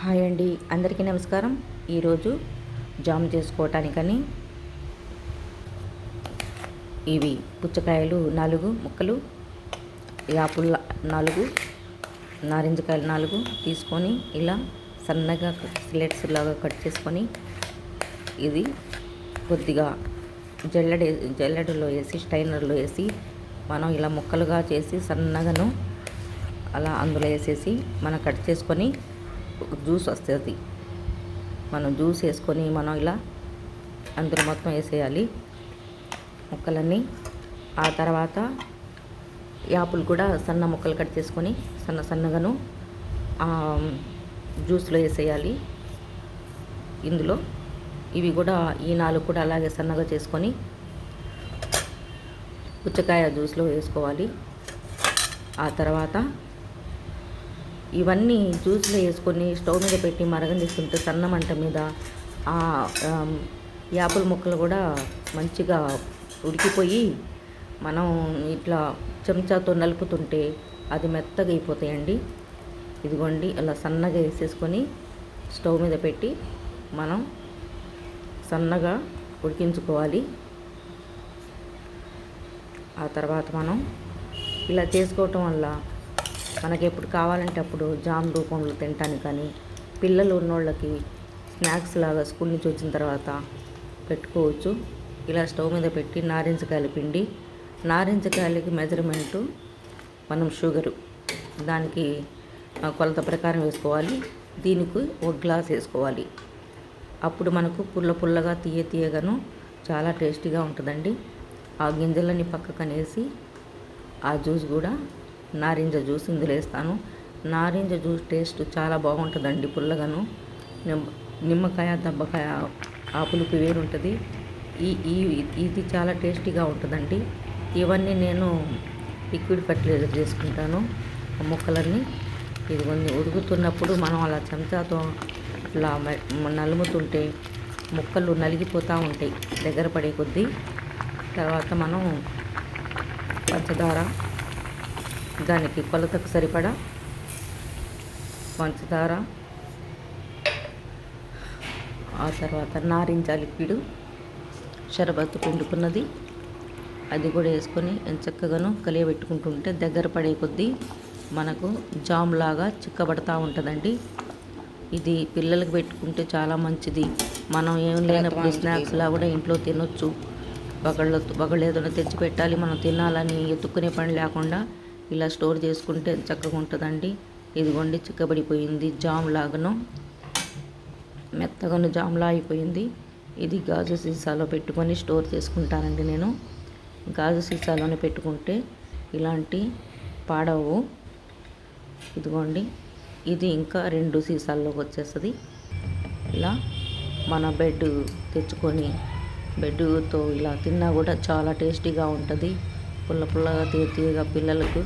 Hi అండి. అందరికీ నమస్కారం. ఈరోజు జామ్ చేసుకోవటానికని ఇవి పుచ్చకాయలు నాలుగు ముక్కలు యాపుల్ నాలుగు నారింజకాయలు నాలుగు తీసుకొని ఇలా సన్నగా స్లెట్స్ లాగా కట్ చేసుకొని ఇది కొద్దిగా జల్లెడ జల్లెడలో వేసి స్టైనర్లో వేసి మనం ఇలా ముక్కలుగా చేసి సన్నగాను అలా అందులో వేసేసి మనం కట్ చేసుకొని జ్యూస్ వస్తుంది మనం జ్యూస్ వేసుకొని మనం ఇలా అందులో మొత్తం వేసేయాలి. ముక్కలన్నీ ఆ తర్వాత యాపులు కూడా సన్న ముక్కలు కట్ చేసుకొని సన్న సన్నగాను జ్యూస్లో వేసేయాలి. ఇందులో ఇవి కూడా ఈ నాలుగు కూడా అలాగే సన్నగా చేసుకొని పుచ్చకాయ జ్యూస్లో వేసుకోవాలి. ఆ తర్వాత ఇవన్నీ జ్యూస్లో వేసుకొని స్టవ్ మీద పెట్టి మరగనిస్తుంటే సన్న మంట మీద ఆ యాపిల్ ముక్కలు కూడా మంచిగా ఉడికిపోయి మనం ఇట్లా చెంచాతో నలుపుతుంటే అది మెత్తగా అయిపోతాయండి. ఇదిగోండి అలా సన్నగా వేసేసుకొని స్టవ్ మీద పెట్టి మనం సన్నగా ఉడికించుకోవాలి. ఆ తర్వాత మనం ఇలా చేసుకోవటం వల్ల మనకి ఎప్పుడు కావాలంటే అప్పుడు జామ్ రూపంలో తినటానికి కానీ పిల్లలు ఉన్నోళ్ళకి స్నాక్స్ లాగా స్కూల్ నుంచి వచ్చిన తర్వాత పెట్టుకోవచ్చు. ఇలా స్టవ్ మీద పెట్టి నారింజకాయల పిండి నారింజకాయలకి మెజర్మెంటు మనం షుగరు దానికి కొలత ప్రకారం వేసుకోవాలి. దీనికి ఒక గ్లాస్ వేసుకోవాలి. అప్పుడు మనకు పుల్ల పుల్లగా తీయ తీయగాను చాలా టేస్టీగా ఉంటుందండి. ఆ గింజలని పక్కకనేసి ఆ జ్యూస్ కూడా నారింజ జ్యూస్ ఇందులో వేస్తాను. నారింజ జ్యూస్ టేస్ట్ చాలా బాగుంటుందండి పుల్లగాను. నిమ్మకాయ దబ్బకాయ ఆ పులుపు వేరు ఉంటుంది ఈ ఈ ఇది చాలా టేస్టీగా ఉంటుందండి. ఇవన్నీ నేను లిక్విడ్ ఫర్టిలైజర్ చేసుకుంటాను మొక్కలన్నీ. ఇది కొన్ని ఉడుకుతున్నప్పుడు మనం అలా చెంచాతో అట్లా నలుముతుంటే ముక్కలు నలిగిపోతూ ఉంటాయి దగ్గర పడే కొద్దీ. తర్వాత మనం పంచదార దానికి కొలతకు సరిపడా పంచదార ఆ తర్వాత నారింజ లిక్విడ్ షరబత్తు పిండుకున్నది. అది కూడా వేసుకొని చక్కగాను కలియబెట్టుకుంటుంటే దగ్గర పడే కొద్దీ మనకు జామ్ లాగా చిక్కబడతా ఉంటుందండి. ఇది పిల్లలకి పెట్టుకుంటే చాలా మంచిది. మనం ఏం లేనప్పుడు స్నాక్స్లా కూడా ఇంట్లో తినొచ్చు. ఒకళ్ళు ఒకళ్ళు ఏదైనా తెచ్చి పెట్టాలి మనం తినాలని ఎత్తుక్కునే పని లేకుండా ఇలా స్టోర్ చేసుకుంటే చక్కగా ఉంటుందండి. ఇదిగోండి చిక్కబడిపోయింది జామ్ లాగాను. మెత్తగాను జామ్లా అయిపోయింది. ఇది గాజు సీసాలో పెట్టుకొని స్టోర్ చేసుకుంటానండి నేను. గాజు సీసాలోనే పెట్టుకుంటే ఇలాంటి పాడవు. ఇదిగోండి. ఇది ఇంకా రెండు సీసాల్లోకి వచ్చేస్తుంది. ఇలా మన బెడ్ తెచ్చుకొని బెడ్తో ఇలా తిన్నా కూడా చాలా టేస్టీగా ఉంటుంది. పుల్ల పుల్లగా తీయ తీయగా పిల్లలకు